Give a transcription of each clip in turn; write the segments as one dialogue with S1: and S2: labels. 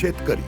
S1: शेतकरी.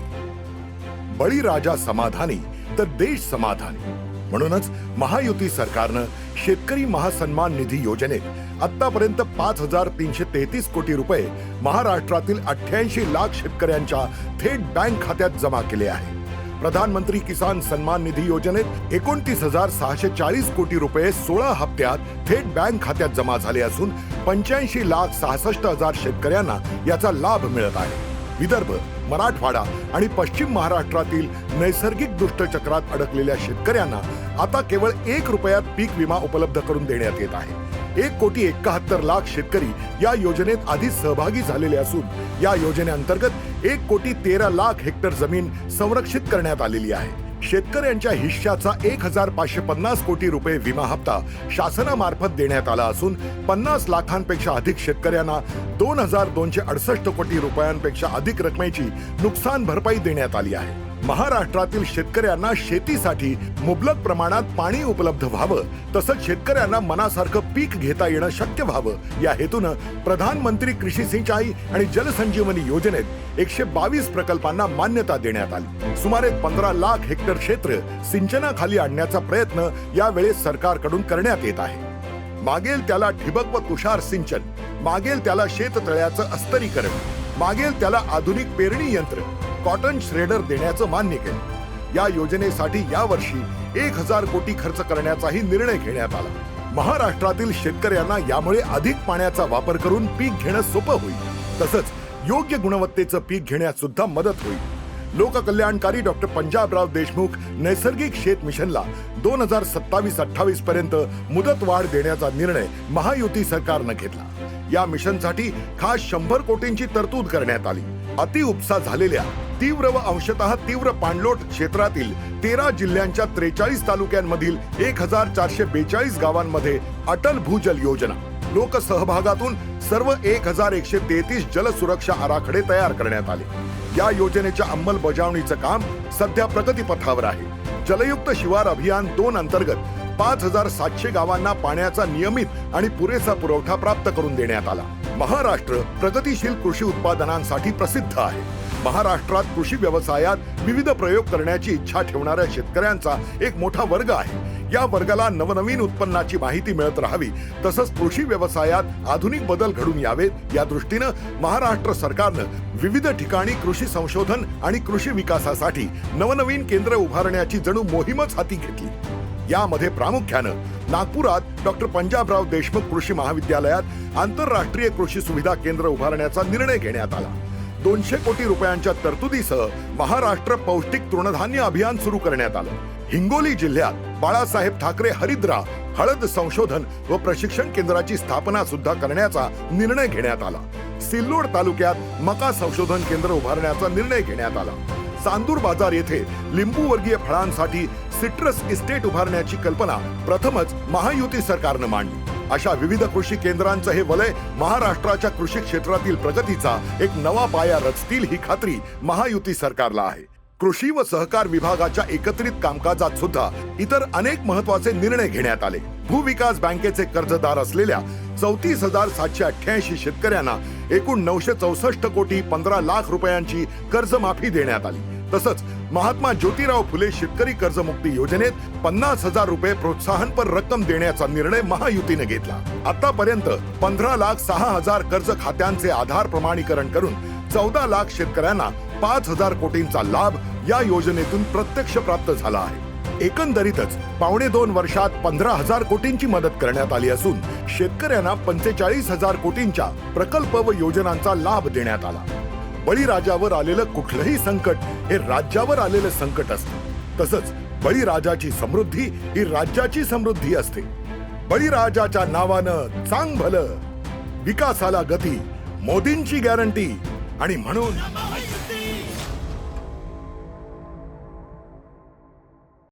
S1: बळीराजा समाधानी तर देश समाधानी. म्हणूनच महायुती सरकारनं शेतकरी महासन्मान निधी योजनेत आतापर्यंत पाच हजार तीनशे तेहतीस कोटी रुपये महाराष्ट्रातील अठ्ठ्याऐंशी लाख शेतकऱ्यांच्या थेट बँक खात्यात जमा केले आहे. प्रधानमंत्री किसान सन्मान निधी योजनेत एकोणतीस हजार सहाशे चाळीस कोटी रुपये सोळा हप्त्यात थेट बँक खात्यात जमा झाले असून पंच्याऐंशी लाख सहासष्ट हजार शेतकऱ्यांना याचा लाभ मिळत आहे. विदर्भ मराठवाडा आणि पश्चिम महाराष्ट्रातील नैसर्गिक दुष्टचक्रात अडकलेल्या शेतकऱ्यांना आता केवळ एक रुपयात पीक विमा उपलब्ध करून देण्यात येत आहे. एक कोटी एकाहत्तर लाख शेतकरी या योजनेत आधीच सहभागी झालेले असून या योजनेअंतर्गत एक कोटी तेरा लाख हेक्टर जमीन संरक्षित करण्यात आलेली आहे. शेतकऱ्यांच्या हिश्श्याचा एक हजार पाचशे पन्नास कोटी रुपये विमा हप्ता शासनामार्फत देण्यात आला असून पन्नास लाखांपेक्षा अधिक शेतकऱ्यांना दोन हजार दोनशे अडसष्ट कोटी रुपयांपेक्षा अधिक रकमेची नुकसान भरपाई देण्यात आली आहे. महाराष्ट्रातील शेतकऱ्यांना शेतीसाठी मुबलक प्रमाणात पाणी उपलब्ध व्हावं तसंच शेतकऱ्यांना मनासारखं पीक घेता येणं शक्य व्हावं. या हेतूनं प्रधानमंत्री कृषी सिंचाई आणि जलसंजीवनी योजनेत एकशे बावीस प्रकल्पांना मान्यता देण्यात आली. सुमारे पंधरा लाख हेक्टर क्षेत्र सिंचनाखाली आणण्याचा प्रयत्न यावेळी सरकारकडून करण्यात येत आहे. मागेल त्याला ठिबक व तुषार सिंचन मागेल त्याला शेततळ्याचं अस्तरीकरण मागेल त्याला आधुनिक पेरणी यंत्र कॉटन श्रेडर देण्याचं मान्य केलं. या योजनेसाठी यावर्षी एक हजार कोटी खर्च करण्याचाही निर्णय घेण्यात आला. महाराष्ट्रातील शेतकऱ्यांना यामुळे अधिक पाण्याचा वापर करून पीक घेणं सोपं होईल. तसंच योग्य गुणवत्तेचं पीक घेण्यास सुद्धा मदत होईल. लोककल्याणकारी डॉक्टर पंजाबराव देशमुख नैसर्गिक शेत मिशनला दोन हजार सत्तावीस अठ्ठावीस पर्यंत मुदत वाढ देण्याचा निर्णय महायुती सरकारनं घेतला. या मिशनसाठी खास शंभर कोटींची तरतूद करण्यात आली. अतिउपसा झालेल्या तीव्र व अंशतः तीव्र पाणलोट क्षेत्रातील तेरा जिल्ह्यांच्या त्रेचाळीस तालुक्यांमधील एक हजार चारशे बेचाळीस गावांमध्ये अटल भूजल योजना. लोकसहभागातून सर्व एक हजार एकशे तेहतीस जल सुरक्षा आराखडे तयार करण्यात आले. या योजनेच्या अंमलबजावणीचं काम सध्या प्रगतीपथावर आहे. जलयुक्त शिवार अभियान दोन अंतर्गत पाच हजार सातशे गावांना पाण्याचा नियमित आणि पुरेसा पुरवठा प्राप्त करून देण्यात आला. महाराष्ट्र प्रगतीशील कृषी उत्पादनांसाठी प्रसिद्ध आहे. महाराष्ट्रात कृषी व्यवसायात विविध प्रयोग करण्याची इच्छा ठेवणाऱ्या शेतकऱ्यांचा एक मोठा वर्ग आहे. या वर्गाला नवनवीन उत्पन्नाची माहिती मिळत राहावी. तसंच कृषी व्यवसायात आधुनिक बदल घडून यावेत. या दृष्टीनं महाराष्ट्र सरकारनं विविध ठिकाणी कृषी संशोधन आणि कृषी विकासासाठी नवनवीन केंद्र उभारण्याची जणू मोहीमच हाती घेतली. यामध्ये प्रामुख्यानं नागपुरात डॉक्टर पंजाबराव देशमुख कृषी महाविद्यालयात आंतरराष्ट्रीय कृषी सुविधा केंद्र उभारण्याचा निर्णय घेण्यात आला. दोनशे कोटी रुपयांच्या तरतुदीसह महाराष्ट्र पौष्टिक तृणधान्य अभियान सुरू करण्यात आलं. हिंगोली जिल्ह्यात बाळासाहेब ठाकरे हरिद्रा हळद संशोधन व प्रशिक्षण केंद्राची स्थापना सुद्धा करण्याचा निर्णय घेण्यात आला. सिल्लोड तालुक्यात मका संशोधन केंद्र उभारण्याचा निर्णय घेण्यात आला. चांदूर बाजार येथे लिंबू वर्गीय फळांसाठी सिट्रस इस्टेट उभारण्याची कल्पना प्रथमच महायुती सरकारनं मांडली. अशा विविध कृषी केंद्रांचं हे वलय महाराष्ट्राच्या कृषी क्षेत्रातील प्रगतीचा एक नवा पाया रचतील ही खात्री महायुती सरकारला आहे. कृषी व सहकार विभागाच्या एकत्रित कामकाजात सुद्धा इतर अनेक महत्त्वाचे निर्णय घेण्यात आले. भूविकास बँकेचे कर्जदार असलेल्या चौतीस हजार सातशे अठ्ठ्याऐंशी शेतकऱ्यांना एकूण नऊशे चौसष्ट कोटी पंधरा लाख रुपयांची कर्जमाफी देण्यात आली. तसंच महात्मा ज्योतिराव फुले शेतकरी कर्जमुक्ती योजनेत पन्नास हजार रुपये प्रोत्साहनपर रक्कम देण्याचा निर्णय महायुतीने घेतला. आतापर्यंत पंधरा लाख सहा हजार कर्ज खात्यांचे आधार प्रमाणीकरण करून चौदा लाख शेतकऱ्यांना पाच हजार कोटींचा लाभ या योजनेतून प्रत्यक्ष प्राप्त झाला आहे. एकंदरीतच पावणे दोन वर्षात पंधरा हजार कोटींची मदत करण्यात आली असून शेतकऱ्यांना पंचेचाळीस हजार कोटींच्या प्रकल्प व योजनांचा लाभ देण्यात आला. बळीराजावर आलेलं कुठलंही संकट हे राज्यावर आलेलं संकट असतं. तसंच बळीराजाची समृद्धी ही राज्याची समृद्धी असते. बळीराजाच्या नावानं चांग भलं विकासाला गती मोदींची गॅरंटी आणि म्हणून